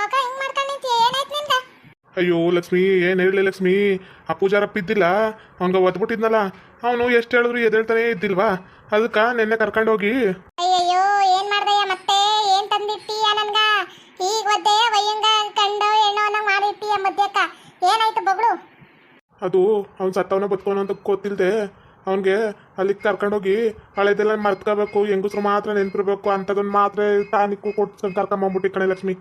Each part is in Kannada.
ಮಗ ಹಿಂಗ್ ಮಾಡ್ಕೊಂಡ್ ನಿಂತಿ ಏನಾಯ್ತು ನಿಂದ? ಅಯ್ಯೋ ಲಕ್ಷ್ಮಿ ಏನ್ ಹೇಳಿ ಲಕ್ಷ್ಮಿ? ಆ ಪೂಜಾರಪ್ಪ ಇದ್ದಿಲ್ಲ ಹಂಗ ಒದ್ಬಿಟ್ಟಿದ್ನಲ್ಲ. ಅವನು ಎಷ್ಟ್ ಹೇಳಿದ್ರು ಎದ್ದೇಳ್ತಾನೆ ಇದ್ದಿಲ್ವಾ? ಅದಕ್ಕೆ ನಿನ್ನೆ ಕರ್ಕೊಂಡೋಗಿ ಅಯ್ಯಯ್ಯೋ ಏನ್ ಮಾಡ್ದಯ್ಯ ಮತ್ತೆ? ಏನ್ ತಂದಿಟ್ಟೀಯ ನನ್ಗ? ಈಗ ಒದ್ದೆ ವಯ್ಯಂಗ ಕಂಡು ಹೆಣ್ಣು ಅನ್ನಂಗ್ ಮಧ್ಯಕ್ಕ ಏನಾಯ್ತು ಬಗಳು? ಅದು ಅವ್ನು ಸತ್ತವನ ಬದುಕೋನು ಅಂತ ಗೊತ್ತಿಲ್ದೆ ಅವನಿಗೆ ಅಲ್ಲಿಗೆ ಕರ್ಕೊಂಡೋಗಿ ಹಳೆದೆಲ್ಲ ಮರ್ತ್ಕೋಬೇಕು ಹೆಂಗಸ್ರು ಮಾತ್ರ ನೆನ್ಪಿರ್ಬೇಕು ಅಂತದನ್ನ ಮಾತ್ರ ಟಾನಿಕ್ಕು ಕೊಟ್ಟು ಕರ್ಕೊಂಬಂದ್ಬಿಟ್ಟು ಕಣೆ ಲಕ್ಷ್ಮಿ.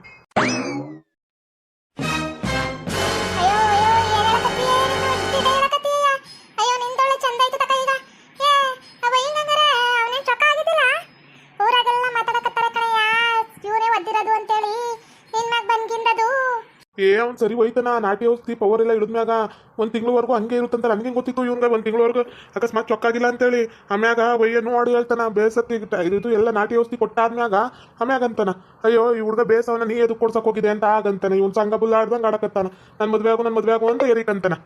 ಏ ಅವ್ನು ಸರಿ ಹೋಯ್ತಾನ ನಾಟಿ ಔಷಧಿ ಪವರ್ ಎಲ್ಲ ಹಿಡಿದ್ಮ್ಯಾಗ ಒಂದು ತಿಂಗಳವರೆಗೂ ಹಂಗೆ ಇರುತ್ತಂತ ನನಗೆ ಗೊತ್ತಿತ್ತು ಇವ್ನಿಗೆ ಒಂದು ತಿಂಗಳವರೆಗೂ. ಅಕಸ್ಮಾತ್ ಚೊಕ್ಕಾಗಿಲ್ಲ ಅಂತೇಳಿ ಆಮ್ಯಾಗ ಒಯ್ಯ ನೋಡಿ ಹೇಳ್ತಾನ ಬೇಸತ್ತಿ ಇದು ಎಲ್ಲ ನಾಟಿ ಔಷಧಿ ಕೊಟ್ಟಾದ್ಮ್ಯಾಗ ಆಮ್ಯಾಗ ಅಂತಾನ ಅಯ್ಯೋ ಈ ಹುಡುಗ ಬೇಸವನ ನೀ ಎದು ಕೊಡ್ಸಕ್ ಹೋಗಿದೆ ಅಂತ ಆಗಂತಾನೆ ಇವ್ನು ಸಂಘ ಬುಲ್ಲಾಡ್ದಂಗ ಆಡಕತ್ತಾನ. ನನ್ನ ಮದುವೆ ಆಗು ನನ್ನ ಮದುವೆ ಆಗು ಅಂತ ಎರಿಕಂತಾನ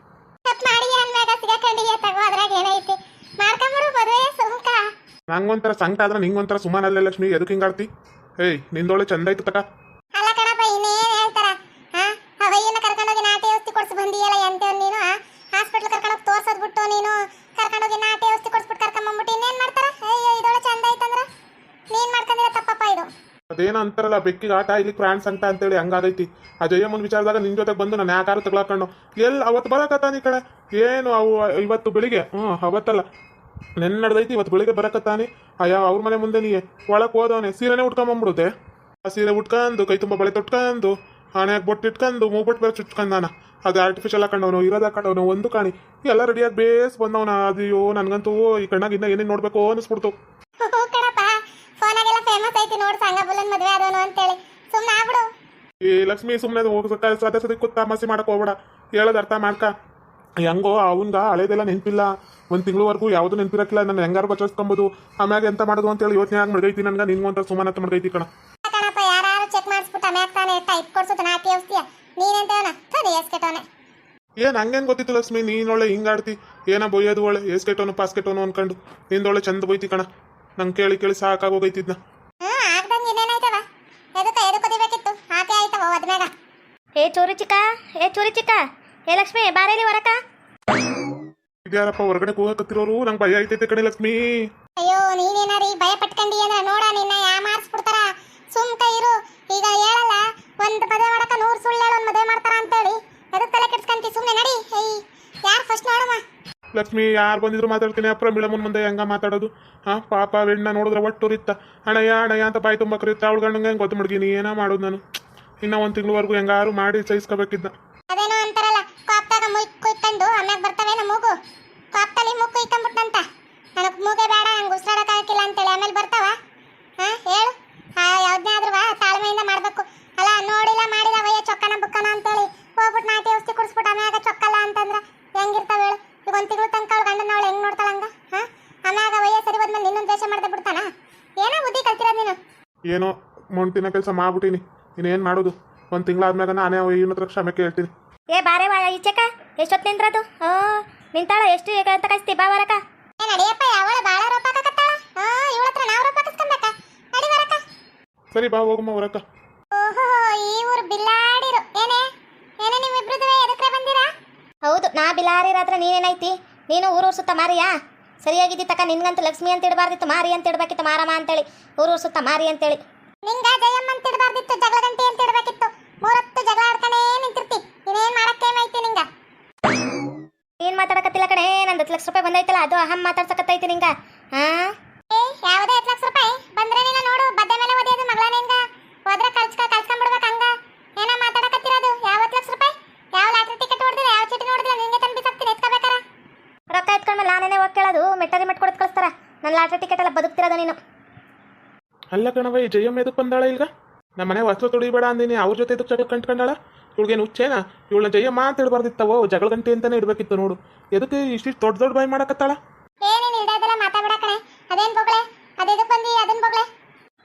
ನಂಗೊಂಥರ ಸಂಕಟ ಆದ್ರೆ ನಿಂಗೊಂಥರ ಸುಮಾನಲ್ಲ ಲಕ್ಷ್ಮಿ ಎದಕ್ಕೆ ಹಿಂಗಾಡ್ತಿ? ಏಯ್ ನಿಂದೊಳ್ಳೆ ಚಂದ ಆಯ್ತು ತಕ ಅಲ್ಲ ಕಣಪ್ಪ ಇನ್ನೇನ್ ಹೇಳ್ತಾರ ಹಾ ಅವಯ್ಯನ ಕರ್ಕೊಂಡೋಗಿ ನಾಟಿ ಔಷಧಿ ಕೊಡ್ಸಿ ಬಂದಿಯಲ್ಲ ಎಂತೇವ್ ನೀನು ಹಾಸ್ಪಿಟ್ಲ್ ಕರ್ಕೊಂಡೋಗಿ ತೋರ್ಸೋದ್ ಬಿಟ್ಟು ನೀನು ಕರ್ಕೊಂಡೋಗಿ ನಾಟಿ ಔಷಧಿ ಕೊಡ್ಸ್ಬಿಟ್ಟು ಕರ್ಕೊಂಬಂದ್ಬಿಟ್ಟು ಇನ್ನೇನ್ ಮಾಡ್ತಾರ ಅಯ್ಯೋ ಇದೊಳೆ ಚಂದ ಐತಂದ್ರ ನೀನ್ ಮಾಡ್ಕೊಂಡಿರೋ ತಪ್ಪಪ್ಪ ಇದು ಅದೇನೋ ಅಂತಾರಲ್ಲ, ಬೆಕ್ಕಿಗೆ ಆಟ ಇಲ್ಲಿ ಫ್ರಾನ್ಸ್ ಅಂತ ಅಂತೇಳಿ ಹಂಗಾಗೈತಿ. ಆ ಜಯಮ್ಮನ ವಿಚಾರದಾಗ ನಿನ್ ಜೊತೆಗೆ ಬಂದು ನಾನು ಯಾಕಾರ ತಗೊಳಕಣ್ಣು. ಎಲ್ಲಿ ಅವತ್ತು ಬರಕತ್ತಾನಿ ಕಡೆ? ಏನು ಅವು ಇವತ್ತು ಬೆಳಿಗ್ಗೆ? ಹ್ಞೂ ಅವತ್ತಲ್ಲ. ನೆನ್ನೆ ನಡೆದೈತಿ, ಇವತ್ತು ಬೆಳಿಗ್ಗೆ ಬರಕತ್ತಾನೆ. ಅಯ್ಯ, ಅವ್ರ ಮನೆ ಮುಂದೆ ನೀ ಒಳಗೆ ಹೋದವನೆ. ಸೀರೆನೇ ಉಟ್ಕೊಂಬಂದ್ಬಿಡುತ್ತೆ ಆ ಸೀರೆ ಉಟ್ಕೊಂಡು, ಕೈ ತುಂಬ ಬಳೆ ತೊಟ್ಕೊಂಡು, ಹಣೆಯಾಗ ಬೊಟ್ಟು ಇಟ್ಕೊಂಡು, ಮೂಗ್ಬಟ್ಟು ಬೇರೆ ಚುಚ್ಕೊಂಡಾನ ಅದು ಆರ್ಟಿಫಿಷಿಯಲ್ ಹಾಕೊಂಡವನು ಇರೋದು ಹಾಕೊಂಡವನು ಒಂದು ಕಾಣಿ. ಎಲ್ಲ ರೆಡಿಯಾಗಿ ಬೇಸ್ ಬಂದವನ. ಅದಿಯೋ ನನಗಂತೂ ಈ ಕಣ್ಣಾಗ ಏನೇನು ನೋಡಬೇಕು ಫೋನಾಗೆಲ್ಲ ಐತಿ ನೋಡ್ ಸಂಘ ಬುಲ್ಲನ್ ಮದ್ವೆ ಆದೋನು ಅಂತೇಳಿ. ಸುಮ್ನೆ ಆಗ್ಬಿಡು. ಈ ಲಕ್ಷ್ಮಿ ಸುಮ್ಮನೆ ಸದ ಸದಿ ಕೂತ್ ಮಸಿ ಮಾಡಕ್ ಹೋಗ್ಬೇಡ. ಹೇಳೋದು ಅರ್ಥ ಮಾಡ್ಕ. ಹೆಂಗೋ ಅವನ್ಗ ಹಳೇದೆಲ್ಲ ನೆನಪಿಲ್ಲ. ಒಂದು ತಿಂಗಳವರೆಗೂ ಯಾವುದು ನೆನಪಿರಕ್ಕಿಲ್ಲ. ನಾನು ಹೆಂಗಾರು ಬಚಾಯಿಸ್ಕೊಂಬೋದು ಆಮ್ಯಾಗ ಎಂತ ಮಾಡೋದು ಅಂತೇಳಿ ಯೋಚನೆ ಆಗಿ ಮಡ್ಗೈತಿ ನನ್ಗೆ. ನಿನ್ಗೊಂತ ಸುಮಾನ ಅಂತ ಮಡ್ಗೈತಿ ಕಣ. ಕಣಪ್ಪ ಯಾರು ಚೆಕ್ ಮಾಡಿಸ್ಬಿಟ್ಟು ಆಮ್ಯಾಗ ತಾನೆ ಟೈಪ್ ಆಡ್ತಿ ನಾಟಿ ಔಷಧಿಯ. ನೀನೆಂತವನ ಸರಿ ಎಸ್ಕೆಟವನೆ ಏನ್ ಹಂಗೇನ್ ಗೊತ್ತಿತ್ತು ಲಕ್ಷ್ಮಿ? ನೀನೊಳ್ಳೆ ಹಿಂಗಾಡ್ತಿ. ಏನೋ ಬೊಯ್ಯೋದು ಒಳ್ಳೆ? ಎಸ್ಕೆಟೋನು ಪಾಸ್ಕೆಟೋನು ಅನ್ಕೊಂಡು. ನಿಂದೊಳ್ಳೆ ಚಂದ ಬೈತಿ ಕಣ. ನಂಗೆ ಕೇಳಿ ಕೇಳಿ ಸಾಕಾಗೋಗೈತಿದ್ನ ಏ ಚೋರಿ ಚಿಕ್ಕ ಏ ಚೋರಿ ಚಿಕ್ಕ ಏ ಲಕ್ಷ್ಮಿ ಬಾರೇಲಿ ಹೊರಕ. ಇದ್ಯಾರಪ್ಪ ಹೊರಗಡೆ ಕೂಗಕತ್ತಿರೋರು? ನಂಗೆ ಭಯ ಐತೈತೆ ಕಣೆ ಲಕ್ಷ್ಮಿ. ಅಯ್ಯೋ ನೀನೇನಾರಿ ಭಯ ಪಟ್ಕೊಂಡಿ ಅಂದ್ರ ನೋಡ ನಿನ್ನ ಯಾ ಮಾರ್ಸ್ಬಿಡ್ತಾರ ಸುಮ್ಕ ಇರು. ಈಗ ಹೇಳಲ್ಲ ಒಂದ್ ಪದ ಮಾಡಕ ನೂರ್ ಸುಳ್ಳು ಹೇಳು ಒಂದ್ ಮದುವೆ ಮಾಡ್ತಾರ ಅಂತೇಳಿ. ಎದಕ್ ತಲೆ ಕೆಡ್ಸ್ಕಂತಿ? ಸುಮ್ನೆ ನಡಿ. ಏಯ್ ಯಾರ್ ಫಸ್ಟ್ ನೋಡಮ್ಮ? ಲಕ್ಷ್ಮಿ ಯಾರು ಬಂದಿದ್ರು ಮಾತಾಡ್ತೀನಿ. ಅಪ್ಪ ಮಿಳಮುನ್ ಮುಂದೆ ಹೆಂಗ ಮಾತಾಡೋದು? ಹಾ ಪಾಪ ಹೆಣ್ಣ ನೋಡಿದ್ರೆ ಒಟ್ಟು ರಿತ್ತ. ಅಣಯ್ಯ ಅಣಯ್ಯ ಅಂತ ಬಾಯಿ ತುಂಬಾ ಕರೀತಾ ಅವಳು ಗಂಡಂಗೆ ಹೆಂಗೆ ಗೊತ್ತು ಮುಡ್ಗಿನಿ ಏನೋ ಮಾಡೋದು ನಾನು? ಇನ್ನ ಒಂದು ತಿಂಗಳವರೆಗೂ ಹೆಂಗಾರು ಮಾಡಿ ಸಹಿಸ್ಕೋಬೇಕಿದ್ದ ಅದೇನೋ ಅಂತಾರಲ್ಲ ಕಾಪ್ದಾಗ ಮುಯ್ ಕುಯ್ಕೊಂಡು ಆಮ್ಯಾಗ ಬರ್ತವೇನ ಮೂಗು? ಕಾಪ್ತಲ್ಲಿ ಮೂಗು ಕುಯ್ಕೊಂಬಿಟ್ನಂತ ನನಗೆ ಮೂಗೆ ಬೇಡ ನಂಗೆ ಉಸಿರಾಡಕ್ ಆಗಕ್ಕಿಲ್ಲ ಅಂತೇಳಿ. ಆಮೇಲೆ ಬರ್ತಾವ? ಹಾ ಹೇಳು. ಆ ಯಾವ್ದನ್ನೇ ಆದ್ರೂ ತಾಳ್ಮೆಯಿಂದ ಮಾಡಬೇಕು. ಅಲ್ಲ ನೋಡಿಲ್ಲ ಮಾಡಿಲ್ಲ ವಯ್ಯ ಚೊಕ್ಕನ ಬುಕ್ಕನ ಅಂತೇಳಿ. ಹೋಗ್ಬಿಟ್ಟು ನಾಟಿ ಔಷಧಿ ಕುಡಿಸ್ಬಿಟ್ಟು ಆಮ್ಯಾಗ ಚೊಕ್ಕಲ್ಲ ಅಂತಂದ್ರ ಹೆಂಗಿರ್ತಾವ ಹೇಳು? ಈಗ ಒಂದು ತಿಂಗಳು ತನಕ ಅವಳು ಗಂಡನ ಅವಳು ಹೆಂಗ್ ನೋಡ್ತಾಳ ಹಂಗ? ಹಾ? ಆಮ್ಯಾಗ ವಯ್ಯ ಸರಿ ಹೋದ್ಮೇಲೆ ನಿನ್ನೊಂದು ದ್ವೇಷ ಮಾಡ್ದೆ ಬಿಡ್ತಾನ? ಏನೋ ಬುದ್ಧಿ ಕಲ್ತಿರೋದು ನೀನು? ಏನೋ ಮೊಂಟಿನ ಕೆಲಸ ಮಾಡ್ಬಿಟ್ಟಿನಿ ಇನ್ನೇನು ಮಾಡೋದು? ಒಂದು ತಿಂಗಳಾದ್ಮ್ಯಾಗ ನಾನೇ ಇವನ ಹತ್ರ ಕ್ಷಮೆ ಕೇಳ್ತೀನಿ. ಏ ಬಾರೆ ಬಾ ಈಚೆಕ ಎಷ್ಟೊತ್ತು ನಿಂತ್ರದು ಓ ನಿಂತಾಳ ಎಷ್ಟು ಈಗ ಅಂತ ಕಳಿಸ್ತಿ ಬಾ ಹೊರಕ ಏ ನಡಿಯಪ್ಪ ಯಾವಳ ಬಾಳ ರೋಪಾಕತ್ತಾಳ ಆ ಇವಳ ಹತ್ರ ನಾವು ರೋಪಾಕಿಸ್ಕೊಂಬೇಕಾ ನಡಿ ಬರಕ ಸರಿ ಬಾ ಹೋಗಮ್ಮ ಹೊರಕ ಓಹೋ ಈ ಊರು ಬಿಲ್ಲಾಡಿರು ಏನೇ? ಏನೇ ನಿಮ್ಮಿಬ್ರದ್ದು ಎದಕ್ಕೆ ಬಂದಿರಾ? ಹೌದು ನಾ ಬಿಲಾರಿರಾದ್ರೆ ನೀನೇನೈತಿ? ನೀನು ಊರು ಸುತ್ತ ಮಾರಿಯಾ? ಸರಿಯಾಗಿದ್ದಿ ತಕ ನಿನ್ಗಂತೂ ಲಕ್ಷ್ಮಿ ಅಂತ ಇಡಬಾರ್ದಿತ್ತು ಮಾರಿ ಅಂತ ಇಡಬೇಕಿತ್ತು ಮಾರಮ್ಮ ಅಂತೇಳಿ. ಊರು ಸುತ್ತ ಮಾರಿ ಅಂತೇಳಿ. ನಿಂಗ ಜಯಮ್ಮ ಅಂತ ಇಡಬಾರ್ದಿತ್ತು ಜಗಳ ಗಂಟೆ ಅಂತ ಇಡಬೇಕಿತ್ತು. ಮೂರತ್ತು ಜಗಳ ಆಡ್ತಾನೆ ನಿಂತಿರ್ತಿ. ಇನ್ನೇನ್ ಮಾಡಕ್ಕೇನೈತಿ ನಿಂಗ? ಏನ್ ಮಾತಾಡಕತ್ತಿಲ್ಲ ಕಣೆ, ನಂದು ಲಕ್ಷ ರೂಪಾಯಿ ಬಂದೈತಲ್ಲ, ಅದು ಅಹಂ ಮಾತಾಡ್ಸಕತ್ತೈತಿ ನಿಂಗ. ಹಾ ಏ ಯಾವುದೇ ಹತ್ತು ಲಕ್ಷ ರೂಪಾಯಿ ಬಂದ್ರೆ ನೀನು ನೋಡು ಬದ್ದೆ ಮೇಲೆ ಒದೆಯೋದು ಮಗಳ ನಿಂಗ ಹೋದ್ರೆ ಕಳ್ಸ್ಕ ಕಳ್ಸ್ಕೊಂಡ್ಬಿಡ್ಬೇಕು ಹಂಗ ಏನ ಮಾತಾಡಕತ್ತಿರೋದು ಯಾವ ಹತ್ತು ಲಕ್ಷ ರೂಪಾಯಿ ಯಾವ ಲಾಟ್ರಿ ಟಿಕೆಟ್ ಹೊಡೆದಿಲ್ಲ ಯಾವ ಚೀಟಿ ನೋಡಿದಿಲ್ಲ ನಿಂಗೆ ತಂದು ಬಿಸಾಕ್ತೀನಿ ಎತ್ಕೋಬೇಕಾರ ರೊಕ್ಕ ಎತ್ಕೊಂಡ್ಮೇಲೆ ನಾನೇನೆ ಹೋಗಿ ಕೇಳೋದು ಮೆಟ್ಟರಿ ಮೆಟ್ ಕೊಡೋದು ಕಳಿಸ್ತಾರ ನನ್ನ ಲಾಟ್ರಿ ಟಿಕೆಟ್ ಎಲ್ಲ ಬದುಕ್ತಿರೋದು ನೀನು ಅಲ್ಲ ಕಣವ ಈ ಜಯಮ್ಮ ಎದಕ್ಕೆ ಬಂದಾಳ ಈಗ ನಮ್ಮ ಮನೆ ವಸ್ತು ತುಳಿಬೇಡ ಅಂದಿನಿ ಅವ್ರ ಜೊತೆ ಎದಕ್ಕೆ ಜಗಳ ಕಂಟ್ಕೊಂಡಾಳ? ಇವಳಿಗೇನು ಹುಚ್ಚೇನ? ಇವಳನ್ನ ಜಯಮ್ಮ ಅಂತ ಇಡಬಾರ್ದಿತ್ತವೋ ಜಗಳ ಗಂಟೆ ಅಂತಾನೆ ಇಡಬೇಕಿತ್ತು ನೋಡು. ಎದಕ್ಕೆ ಇಷ್ಟಿಷ್ಟು ದೊಡ್ಡ ದೊಡ್ಡ ಬಾಯಿ ಮಾಡಕತ್ತಾಳ? ಏನೇನು ಇಡೋದೆಲ್ಲ ಮಾತಾಡ್ಬೇಡ ಕಣೆ. ಅದೇನ್ ಬೊಗಳೆ? ಅದೆದಕ್ ಬಂದಿ ಅದನ್ ಬೊಗಳೆ?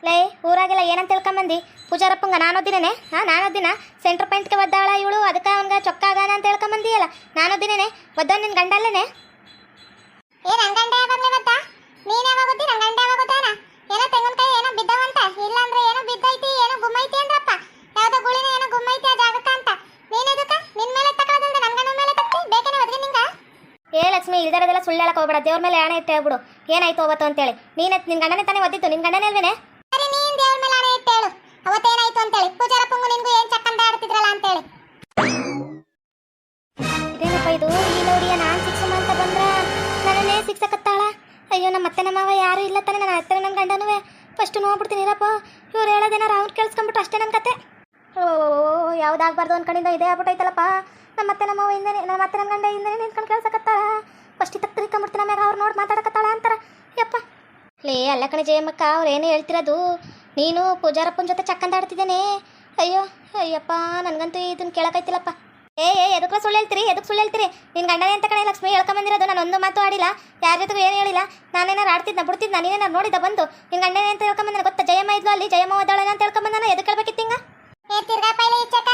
ಲೇ ಊರಾಗೆಲ್ಲ ಏನಂತ ತಿಳ್ಕೊಂಬಂದಿ? ಪೂಜಾರಪ್ಪಂಗ ನಾನೊದ್ದಿನೇನೆ? ಹಾ ನಾನೊದ್ದಿನ? ಸೆಂಟ್ರ್ ಪಾಯಿಂಟ್ಗೆ ಒದ್ದಾಳ ಇವಳು ಅದಕ್ಕೆ ಅವನ್ಗ ಚೊಕ್ಕಾಗಾನ ಅಂತ ಹೇಳ್ಕೊಂಬಂದಿಯಲ್ಲ? ನಾನೊದ್ದಿನೇನೆ? ಒದ್ದ ನಿನ್ನ ಗಂಡಲ್ಲೇನೆ ಏ ನನ್ನ ಗಂಡ ಯಾವಾಗಲೇ ಗೊತ್ತಾ ನೀನ್ ಯಾವಾಗ ಗೊತ್ತಿ ರಂಗಂಡ ಯಾವಾಗ ಗೊತ್ತಾನ ಏನೋ ಕೈ ಏನೋ ಬಿದ್ದವಂತ ಇಲ್ಲ ಅಂದ್ರೆ ಏನೋ ಬಿದ್ದೈತಿ ಏನೋ ಗುಮ್ಮೈತಿ ಅಂದ್ರಪ್ಪ. ಯಾವ್ದೋ ಗುಳಿನ ಏನೋ ಗುಮ್ಮೈತಿ ಆ ಜಾಗಕ್ಕ ಅಂತ. ನೀನೇದಕ್ಕ ನಿನ್ ಮೇಲೆ ತಕ್ಕಳದಂದ್ರೆ ನನ್ಗನ ಮೇಲೆ ತಕ್ಕಿ ಬೇಕೇನೆ ಒದಗಿ ನಿಂಗ? ಏ ಲಕ್ಷ್ಮಿ ಇಲ್ದಾರದೆಲ್ಲ ಸುಳ್ಳು ಹೇಳಕ್ ಹೋಗ್ಬೇಡ. ದೇವ್ರ ಮೇಲೆ ಆಣೆ ಇಟ್ಟು ಹೇಳ್ಬಿಡು. ಏನಾಯ್ತು ಅಂತ ಅಂತೇಳಿ? ನೀನ್ ನಿನ್ ಗಂಡನೇ ತಾನೇ ಒದ್ದಿತ್ತು ನಿನ್ ಗಂಡನೇ ಅಲ್ವೇನೆ? ಸರಿ ನೀನ್ ದೇವ್ರ ಮೇಲೆ ಆಣೆ ಇಟ್ಟು ಹೇಳು. ಅವತ್ತೇನಾಯ್ತು ಅಂತೇಳಿ? ಪೂಜಾರಪ್ಪಂಗು ನಿನ್ಗೂ ಏನ್ ಚಕ್ಕಂದ ಆಡ್ತಿದ್ರಲ್ಲ ಅಂತೇಳಿ. ಇದೇನಪ್ಪ ಇದು? ಈ ನೋಡಿಯ ನಾನ್ ಶಿಕ್ಷಮ ಅಂತ ಬಂದ್ರ ನನ್ನನ್ನೇ ಶಿಕ್ಷಕತ್ತಾಳ? ಅಯ್ಯೋ, ನಮ್ಮ ಅತ್ತೆ ನಮ್ಮವ ಯಾರು ಇಲ್ಲ ತಾನೆ. ನನ್ನ ಅತ್ತೆ, ನನ್ನ ಗಂಡನೂ ಫಸ್ಟ್ ನೋಡ್ಬಿಡ್ತೀನಿ ಇರಪ್ಪ ಇವ್ರು ಹೇಳೋದೇನಾರ ಅವ್ನು ಕೇಳಿಸ್ಕೊಂಬಿಟ್ಟು ಅಷ್ಟೇ ನನ್ನ ಕತೆ. ಓ ಒಂದು ಅನ್ಕೊಂಡಿಂದ ಇದೇ ಆಗ್ಬಿಟ್ಟೈತಲ್ಲಪ್ಪ ನಮ್ಮ ಅತ್ತೆ ನಮ್ಮವ ಮಾವ ಹಿಂದೆ ನಮ್ಮ ಅತ್ತೆ ನನ್ನ ಗಂಡ ಹಿಂದೆ ನಿಂತ್ಕೊಂಡು ಕೇಳ್ಸಕತ್ತಾಳ. ಫಸ್ಟ್ ತಕ್ಕ ತಿರ್ಕೊಂಬಿಡ್ತೀನಿ ಆಮ್ಯಾಗ ಅವ್ರು ನೋಡಿ ಮಾತಾಡಕತ್ತಾಳ ಅಂತಾರ. ಯಪ್ಪ. ಲೇ, ಅಲ್ಲ ಕಣೆ ಜಯಮ್ಮಕ್ಕ, ಅವ್ರು ಏನು ಹೇಳ್ತಿರೋದು? ನೀನು ಪೂಜಾರಪ್ಪನ ಜೊತೆ ಚಕ್ಕಂದಾಡ್ತಿದ್ದೇನೆ ಅಯ್ಯೋ, ಅಯ್ಯಪ್ಪ, ನನಗಂತೂ ಇದನ್ನ ಕೇಳಕೈತಿಲ್ಲಪ್ಪ ಏ ಏ ಎದಕ್ಕೆ ಸುಳ್ಳು ಹೇಳ್ತೀರಿ ಎದಕ್ಕೆ ಸುಳ್ಳು ಹೇಳ್ತೀರಿ? ನಿನ್ನ ಗಂಡನೇ ಅಂತ ಕಡೆ ಲಕ್ಷ್ಮಿ ಹೇಳ್ಕೊಂಬಂದಿರೋದು ನಾನು ಒಂದು ಮಾತು ಆಡಿಲ್ಲ. ಯಾರ ಜೊತೆಗೂ ಏನು ಹೇಳಿಲ್ಲ? ನಾನೇನಾರು ಆಡ್ತಿದ್ನ ಬಿಡ್ತಿದ್ನ ನೀನೇನಾರು ನೋಡಿದ ಬಂದು? ನಿನ್ನ ಗಂಡನೇ ಅಂತ ಹೇಳ್ಕೊಂಬಂದ ಗೊತ್ತಾ? ಜಯಮ್ಮ ಇದ್ಲು ಅಲ್ಲಿ ಜಯಮ್ಮ ಓದಾಳೆ ಅಂತ ಹೇಳ್ಕೊಂಬಂದಾನ ಎದಕ್ಕೆ ಹೇಳ್ಬೇಕಿತ್ತು ಹಿಂಗ? ಏ ತಿರ್ಗಾ ಪೈಲೆ ಇಚ್ಚಕ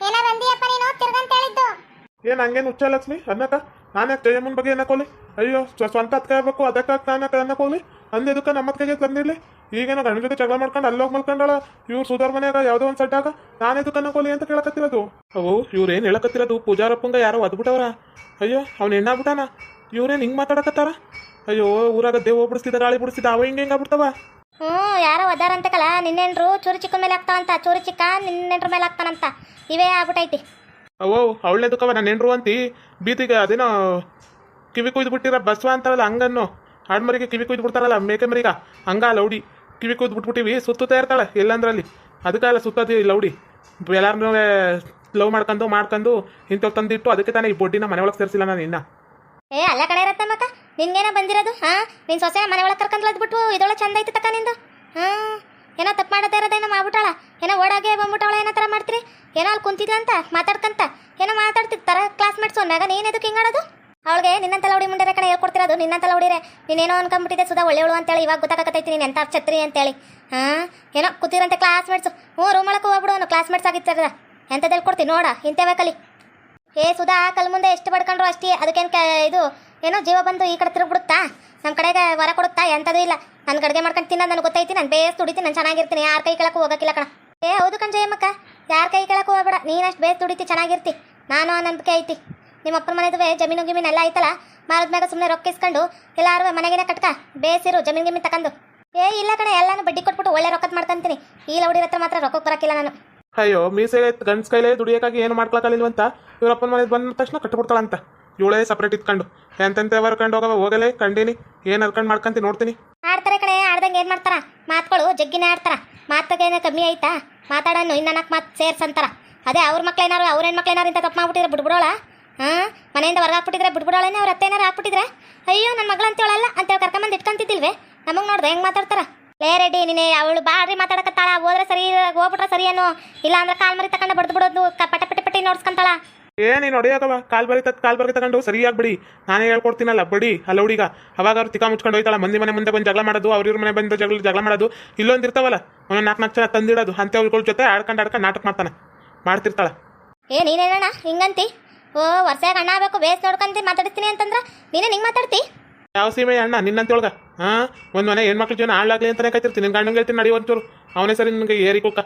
ಏನಾರ ಅಂದಿಯಪ್ಪ ನೀನು? ತಿರ್ಗಂತ ಹೇಳಿದ್ದು. ಏನು ಹಂಗೇನು ಹುಚ್ಚ ಲಕ್ಷ್ಮಿ? ಅನ್ನಕ ನಾನು ಯಾಕೆ ಜಯಮ್ಮನ ಬಗ್ಗೆ ಏನಕ್ಕೋಲಿ ಅಯ್ಯೋ ಸ್ವ- ಸ್ವಂತ ಅತ್ಕೆ ಆಗ್ಬೇಕು ಅದಕ್ಕೆ ನಾನು ಅನ್ನಕೋಲಿ ಅಂದ್ರೆ ಅಂದಿದ್ದಕ್ಕೆ ನಮ್ಮ ಅತ್ಕೆಗೆ ತಂದಿರಲಿ. ಈಗೇನೋ ಗಂಡ ಜೊತೆ ಜಗಳ ಮಾಡ್ಕೊಂಡು ಅಲ್ಲೋಗಿ ಮಲ್ಕೊಂಡಾಳ? ಇವ್ರು ಸುಧಾರ್ ಮನೆಯಾಗ ಯಾವುದೋ ಒಂದು ಸಡ್ಡಾಗ ನಾನೇ ಇದಕ್ಕೆ ಕೊಲಿ ಅಂತ ಕೇಳಕತ್ತಿರೋದು. ಅವು ಏನು ಹೇಳಕತ್ತಿರೋದು? ಪೂಜಾರಪ್ಪಂಗ ಯಾರೋ ಒದ್ಬಿಟ್ಟವ್ರ ಅಯ್ಯೋ ಅವ್ನು ಹೆಣ್ಣಾಗ್ಬಿಟ್ಟಾನ. ಇವ್ರೇನು ಹಿಂಗೆ ಮಾತಾಡಕತ್ತಾರ? ಅಯ್ಯೋ ಊರಾಗ ದೇವ್ ಬಿಡಿಸ್ತಿದ ಗಾಳಿ ಬಿಡಿಸಿದ ಅವ ಹಿಂಗೆ ಬಿಡ್ತವ ಹ್ಞೂ ಯಾರೋ ಒದ್ದಾರಂತಕಲ್ಲ ನಿನ್ನೆಂಡ್ರು ಚೂರು ಚಿಕ್ಕ ಮೇಲೆ ಆಗ್ತಾವಂತ ಚೂರು ಚಿಕ್ಕ ನಿನ್ನೆಂಡ್ರ ಮೇಲೆ ಆಗ್ತಾನಂತ ಇವೇ ಆಗ್ಬಿಟ್ಟೈತಿ ಅವೋ ಅವಳೆದಕ್ಕವ ನಾನು ಹೆಂಡ್ರು ಅಂತಿ. ಬೀದಿಗೆ ಅದೇನೋ ಕಿವಿ ಕುಯ್ದು ಬಿಟ್ಟಿರ ಬಸ್ವ ಅಂತಾರಲ್ಲ ಹಂಗನ್ನು. ಆಡ್ಮರಿಗೆ ಕಿವಿ ಕುಯ್ದು ಬಿಡ್ತಾರಲ್ಲ ಮೇಕೆ ಮರಿಗ ಹಂಗ ಲೌಡಿ ಕಿವಿ ಕೂತ್ ಬಿಟ್ಬಿಟ್ಟಿವಿ, ಸುತ್ತುತ್ತಾ ಇರ್ತಾಳೆ ಎಲ್ಲಂದ್ರಲ್ಲಿ ಅದಕ್ಕಲ್ಲ ಇಲ್ಲ ಲೌಡಿ ಎಲ್ಲಾರನ್ನೂ ಲವ್ ಮಾಡ್ಕೊಂಡು ಮಾಡ್ಕೊಂಡು ಇಂಥವ್ ತಂದಿಟ್ಟು ಅದಕ್ಕೆ ತಾನೇ ಈ ಬೊಡ್ಡಿನ ಮನೆ ಒಳಗೆ ಸೇರಿಸಿಲ್ಲ ನಾನು ಇನ್ನ. ಏ, ಅಲ್ಲ ಕಡೆ ರತ್ತಮ್ಮಕ್ಕ ನಿನ್ಗೇನೋ ಬಂದಿರೋದು, ಹಾ? ನಿನ್ ಸೊಸೆ ಮನೆ ಒಳಗೆ ಕರ್ಕೊಂಡ್ ಬಿಟ್ಟು ಇದೊಳ ಚಂದ ಐತಿ ತಕ್ಕ ನಿಂದು. ಹಾ? ಏನೋ ತಪ್ಪು ಮಾಡದೇ ಇರೋದೇನೋ ಮಾಡ್ಬಿಟ್ಟಾಳ? ಏನೋ ಓಡಾಗೆ ಬಂದ್ಬಿಟ್ಟಾಳ ಏನೋ ಥರ ಮಾಡ್ತೀರಿ? ಏನೋ ಅಲ್ಲಿ ಅಂತ ಮಾತಾಡ್ಕಂತ, ಏನೋ ಮಾತಾಡ್ತಿರ್ತಾರ ಕ್ಲಾಸ್ಮೇಟ್ಸ್ ಮ್ಯಾಗ ನೀನು ಎದಕ್ಕೆ ಹಿಂಗಾಡೋದು? ಅವಳಿಗೆ, ನಿನ್ನಂತ ಲೌಡಿ ಮುಂಡೆ ಕಡೆ ಹೇಳ್ಕೊಡ್ತಿರೋದು ನಿನ್ನಂತ ಲೌಡಿರೆ ನೀನೇನೋ ಅನ್ಕೊಂಡ್ಬಿಟ್ಟಿದೆ ಸುಧಾ ಅಂತ ಅಂತೇಳಿ, ಇವಾಗ ಗೊತ್ತಾಗತ್ತೈತಿ ನೀನು ಎಂತ ಛತ್ರಿ ಅಂತೇಳಿ. ಹಾ? ಏನೋ ಕೂತಿರಂತೆ ಕ್ಲಾಸ್ಮೇಟ್ಸು ಹ್ಞೂ ರೂಮ್ ಒಳಗೆ ಹೋಗ್ಬಿಡು ಅನ್ನೋ ಕ್ಲಾಸ್ಮೇಟ್ಸ್ ಆಗಿರ್ತಾರ. ಎಂಥದ್ದು ಹೇಳ್ಕೊಡ್ತೀನಿ ನೋಡ ಇಂಥವೇ ಕಲಿ ಏ ಸುಧಾ ಕಲ್ ಮುಂದೆ ಎಷ್ಟು ಬಡ್ಕೊಂಡ್ರು ಅಷ್ಟೇ, ಅದಕ್ಕೇನು ಕ ಇದು, ಏನೋ ಜೀವ ಬಂದು ಈ ಕಡೆ ತಿರುಗ್ಬಿಡುತ್ತಾ ನಮ್ಮ ಕಡೆಗೆ ವರ ಕೊಡುತ್ತಾ? ಎಂಥದ್ದು ಇಲ್ಲ. ನನ್ನ ಕಡೆಗೆ ಮಾಡ್ಕೊಂಡು ತಿನ್ನೋದು ನನಗೆ ಗೊತ್ತೈತಿ, ನಾನು ಬೇಸ್ ದುಡಿತೀನಿ, ನಾನು ಚೆನ್ನಾಗಿರ್ತೀನಿ, ಯಾರ ಕೈ ಕೆಳಕ್ಕೂ ಹೋಗಕ್ಕಿಲ್ಲ ಕಣ. ಏ ಹೌದು ಕಣ್ ಜಯಮ್ಮಕ್ಕ ಯಾರ ಕೈ ಕೆಳಕ್ಕೂ ಹೋಗ್ಬೇಡ ನೀನಷ್ಟು ಬೇಸ್ ದುಡಿತಿ, ಚೆನ್ನಾಗಿರ್ತಿ. ನಾನು ಆ ನಂಬಿಕೆ ಐತಿ. ನಿಮ್ಮ ಅಪ್ಪನ ಮನೆದುವೆ ಜಮೀನು ಗಿಮೀನು ಎಲ್ಲ ಐತಲ್ಲ ಮಾರದ್ಮ್ಯಾಗ ಸುಮ್ಮನೆ ರೊಕ್ಕ ಇಸ್ಕೊಂಡು ಎಲ್ಲಾರು ಮನೆಗಿನ ಕಟ್ಕ ಬೇಸಿರು ಜಮೀನು ಗಿಮೀನು ತಕೊಂಡು ಏ ಇಲ್ಲ ಕಡೆ ಎಲ್ಲಾನು ಬಡ್ಡಿ ಕೊಟ್ಬಿಟ್ಟು ಒಳ್ಳೆ ರೊಕ್ಕದ ಮಾಡ್ಕೊಂತೀನಿ ಈ ಲೌಡಿ ಹತ್ರ ಮಾತ್ರ ರೊಕ್ಕ ಬರಕ್ಕಿಲ್ಲ ನಾನು. ಅಯ್ಯೋ ಮೀಸೆ ಗಂಡ್ಸ್ ಕೈಲೇ ದುಡಿಯೋಕ್ಕಾಗಿ ಏನು ಇವ್ರ ಅಪ್ಪನ ಮನೆ ಬಂದ ತಕ್ಷಣ ಕಟ್ಬಿಡ್ತಾಳಂತ ಇವಳೇ ಸಪ್ರೇಟ್ ಇಟ್ಕೊಂಡು ಎಂತೆಂತ ವರ್ಕೊಂಡು ಹೋಗವ ಹೋಗಲೇ ಕಂಡೀನಿ. ಏನು ಹರ್ಕೊಂಡು ಮಾಡ್ಕೊಂತೀನಿ ನೋಡ್ತೀನಿ. ಆಡ್ತಾರೆ ಕಡೆ ಆಡ್ದಂಗೆ ಏನು ಮಾಡ್ತಾರ? ಮಾತುಗಳು ಜಗ್ಗಿನೇ ಆಡ್ತಾರ. ಏನ ಕಮ್ಮಿ ಐತಾ ಮಾತಾಡೋನು ಇನ್ನ ನಾಲ್ಕು ಮಾತು ಸೇರ್ಸಂತಾರ. ಅದೇ ಅವ್ರ ಮಕ್ಳೇನಾರು ಅವ್ರ ಹೆಣ್ಮಕ್ಳೇನಾರು ಇಂಥ ತಪ್ಪು ಮಾಡ್ಬಿಟ್ಟಿದ್ರೆ ಬಿಡ್ಬಿಡೋಳ ಹಾಂ? ಮನೆಯಿಂದ ಹೊರಗೆ ಹಾಕ್ಬಿಟ್ಟಿದ್ರೆ ಬಿಡ್ಬಿಡೋಳೇನೆ ಅವ್ರ ಅತ್ತೇನಾರು ಹಾಕ್ಬಿಟ್ಟಿದ್ರೆ? ಅಯ್ಯೋ ನನ್ನ ಮಗಳು ಅಂತೇಳಲ್ಲ ಅಂತೇಳಿ ಕರ್ಕೊಂಬಂದು ಇಟ್ಕೊಂತಿದ್ದಿಲ್ವೇ? ನಮಗೆ ನೋಡ್ದೆ ಹೆಂಗೆ ಮಾತಾಡ್ತಾರ? ಲೇ ರೆಡ್ಡಿ ನೀನೆ ಅವಳು ಬಾರಿ ಮಾತಾಡಕತ್ತಾಳ ಹೋದ್ರೆ ಸರಿ ಹೋಗ್ಬಿಟ್ರೆ ಸರಿ ಏನೋ ಇಲ್ಲ ಅಂದ್ರೆ ಕಾಲ್ ಮರಿ ತಗೊಂಡು ಬಡ್ದು ಬಿಡೋದು ಪಟ ಪಟ ಪಟ್ಟಿ ನೋಡ್ಸ್ಕೊಂತಾಳ. ಏ ನೀನು ಹೊಡೆಯೋಕವ. ಕಾಲ್ ಬರಿ ತತ್ ಕಾಲ್ ಬರಿ ತಗೊಂಡು ಸರಿಯಾಗಿ ಬಿಡಿ ನಾನೇ ಹೇಳ್ಕೊಡ್ತೀನಲ್ಲ ಬಡಿ. ಅಲ್ಲ ಹುಡುಗ ಅವಾಗ ಅವ್ರು ತಿಕ್ಕ ಮುಚ್ಕೊಂಡು ಹೋಯ್ತಾಳ. ಮಂದಿ ಮನೆ ಮುಂದೆ ಬಂದು ಜಗಳ ಮಾಡೋದು ಅವ್ರ ಇವ್ರ ಮನೆ ಬಂದು ಜಗಳ ಜಗಳ ಮಾಡೋದು. ಇಲ್ಲೊಂದು ಇರ್ತಾವಲ್ಲ ನಾಲ್ಕು ನಾಲ್ಕು ಜನ ತಂದಿಡೋದು. ಅಂಥವ್ಗಳ ಜೊತೆ ಆಡ್ಕೊಂಡು ಆಡ್ಕೊಂಡು ನಾಟಕ ಮಾಡ್ತಾನೆ. ಮಾಡ್ತಿರ್ತಾಳೆ. ಏ ನೀನೇನಣ್ಣ ಹಿಂಗಂತಿ? ಓ ವರ್ಷಾಗ ಅಣ್ಣ ಆಗ್ಬೇಕು ಬೇಸ್ ನೋಡ್ಕೊಂತೀನಿ ಮಾತಾಡ್ತೀನಿ ಅಂತಂದ್ರ ನೀನೇ ನಿಂಗೆ ಮಾತಾಡ್ತಿ? ಯಾವ ಸೀಮೆ ಅಣ್ಣ ನಿನ್ನಂತೇಳ್ಗ ಹಾಂ? ಒಂದು ಮನೆ ಹೆಣ್ಮಕ್ಳ ಜೀವನ ಹಾಳಾಗ್ಲಿ ಅಂತಾನೆ ಕಾಯ್ತಿರ್ತೀನಿ ನಿನ್ನ ಗಂಡಂಗೆ ಹೇಳ್ತೀನಿ ನಡಿ ಒಂಚೂರು. ಅವನೇ ಸರಿ ನಿನಗೆ ಏರಿ ಕುಕ್ಕ.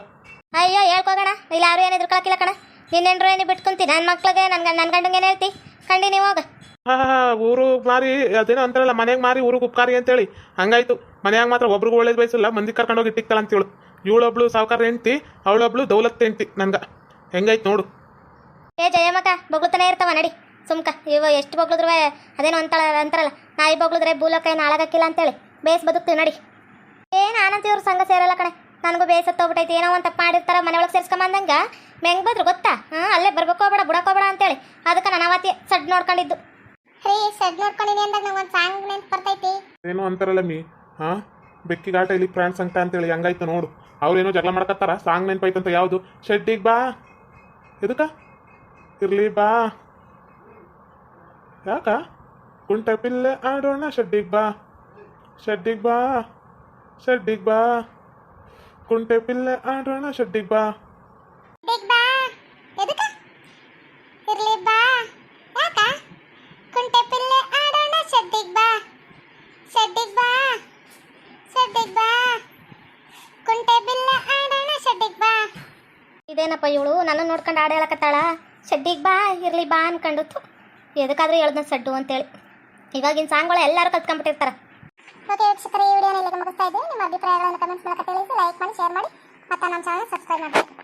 ಅಯ್ಯೋ ಹೇಳ್ಕೋಗಣ. ಇಲ್ಲ ಯಾರು ಏನು ಎದುರ್ಕೊಳಕಿಲ್ಲ ಕಣ. ನಿನ್ನೆಂಡ್ರು ಏನು ಬಿಟ್ಕೊಂತೀನಿ ನನ್ನ ಮಕ್ಳಿಗೆ ನನ್ನ ನನ್ನ ಗಂಡಂಗೆ ಏನು ಹೇಳ್ತಿ? ಕಂಡಿ ನೀವು ಹೋಗ. ಹಾ ಹಾ ಊರು ಮಾರಿ ಅದೇನೋ ಅಂತಾರಲ್ಲ ಮನೆಗೆ ಮಾರಿ ಊರಿಗೆ ಉಪಕಾರಿ ಅಂತೇಳಿ. ಹಂಗಾಯ್ತು. ಮನೆಯಾಗ ಮಾತ್ರ ಒಬ್ರಿಗೂ ಒಳ್ಳೇದು ಬಯಸಿಲ್ಲ ಮಂದಿ ಕರ್ಕೊಂಡೋಗಿ ಇಟ್ಟಿಕ್ತಾಳ ಅಂತೇಳು ಇವಳೊಬ್ಳು ಸಾವುಕಾರ ಹೆಂಡ್ತಿ ಅವಳೊಬ್ಳು ದೌಲತ್ ಹೆಂಡ್ತಿ ನನ್ಗೆ. ಹೆಂಗಾಯ್ತು ನೋಡು. ಏ ಜಯಮ್ಮಕ್ಕ ಬೊಗ್ಳುತ್ತಾನೆ ಇರ್ತಾವ ನಡಿ. ಸುಮ್ಕ ಇವ ಎಷ್ಟು ಬೊಗಳಿದ್ರು ಅದೇನೋ ಅಂತಾಳ ಅಂತಾರಲ್ಲ. ನಾಯಿ ಬೊಗ್ಳಿದ್ರೆ ಭೂಲೋಕ ಏನು ಹಾಳಾಗಕ್ಕಿಲ್ಲ ಅಂತೇಳಿ. ಬೇಸ್ ಬದುಕ್ತೀವಿ ನಡಿ. ಏನು ಆನಂತಿ ಇವ್ರ ಸಂಘ ಸೇರಲ್ಲ ಕಣೆ. ನನಗೂ ಬೇಸತ್ತೋಗ್ಬಿಟ್ಟೈತೆ ಏನೋ ಒಂದು ತಪ್ಪು ಮಾಡಿರ್ತಾರ ಮನೆ ಒಳಗೆ ಸೇರ್ಸ್ಕೊಂಬಂದಂಗ ಮೆಂಗ್ ಬದ್ರು ಗೊತ್ತಾ? ಹಾಂ ಅಲ್ಲೇ ಬರ್ಬೇಕೋಬೇಡ ಬುಡಕೋಬೇಡ ಅಂತೇಳಿ. ಅದಕ್ಕೆ ನಾನು ಅವತ್ತಿ ಸಡ್ ನೋಡ್ಕೊಂಡಿದ್ದು. ರೀ ಸಡ್ ನೋಡ್ಕೊಂಡಿನಿ ಅಂದಾಗ ನಂಗೆ ಒಂದು ಸಾಂಗ್ ನೆನ್ಪು ಬರ್ತೈತಿ. ಏನೋ ಅಂತಾರಲ್ಲ ಮೀ ಹಾಂ? ಬೆಕ್ಕಿಗಾಟ ಇಲ್ಲಿ ಫ್ರಾನ್ಸ್ ಅಂತ ಅಂತೇಳಿ ಹಂಗಾಯ್ತು ನೋಡು. ಅವ್ರೇನೋ ಜಗಳ ಮಾಡ್ಕತ್ತಾರ? ಸಾಂಗ್ ನೆನ್ಪೈತಂತ ಯಾವುದು? ಶೆಡ್ಡಿಗೆ ಬಾ. ಎದಕ್ಕ? ಇರ್ಲಿ ಬಾ. ಯಾಕ? ಕುಂಟ ಪಿಲ್ಲೆ ಆಡೋಣ ಶೆಡ್ಡಿಗೆ ಬಾ. ಶಡ್ಡಿಗ್ ಬಾ. ಶಡ್ಡಿಗ್ ಬಾ. ಕುಂಟೆ ಪಿಲ್ಲೆ ಆಡೋಣ ಶೆಡ್ಡಿಗೆ ಬಾ. ಬಿಗ್ ಬಾ. ಎದಕ್ಕ? ಇರ್ಲಿ ಬಾ. ಯಾಕ? ಕುಂಟೆ ಪಿಲ್ಲೆ ಆಡೋಣ ಶೆಡ್ಡಿಗ್ ಬಾ. ಶೆಡ್ಡಿಗ್ ಬಾ. ಶೆಡ್ಡಿಗ್ ಬಾ. ಕುಂಟೆ ಬಿಲ್ಲೆ ಆಡೋಣ ಶೆಡ್ಡಿಗ್ ಬಾ. ಇದೇನಪ್ಪ ಇವಳು? ನನ್ನ ನೋಡ್ಕೊಂಡು ಆಡೇಳಕತ್ತಾಳ ಶಡ್ಡಿಗೆ ಬಾ, ಇರಲಿ ಬಾ ಅನ್ಕೊಂಡಿತ್ತು. ಎದಕ್ಕಾದ್ರೂ ಹೇಳ್ದ ಸಡ್ಡು ಅಂತೇಳಿ. ಇವಾಗಿನ ಸಾಂಗ್ಗಳು ಎಲ್ಲರೂ ಕಲ್ತ್ಕೊಂಡ್ಬಿಟ್ಟಿರ್ತಾರೆ. ಓಕೆ ವೀಕ್ಷಕರೇ, ಈ ವಿಡಿಯೋನ ಇಲ್ಲಿಗೆ ಮುಗಿಸ್ತಾ ಇದ್ದೀವಿ ನಿಮ್ಮ ಅಭಿಪ್ರಾಯಗಳನ್ನು ಕಮೆಂಟ್ಸ್ ಮೂಲಕ ತಿಳಿಸಿ, ಲೈಕ್ ಮಾಡಿ, ಶೇರ್ ಮಾಡಿ, ಮತ್ತು ನಮ್ಮ ಚಾನಲ್ ಸಬ್ಸ್ಕ್ರೈಬ್ ಮಾಡಿ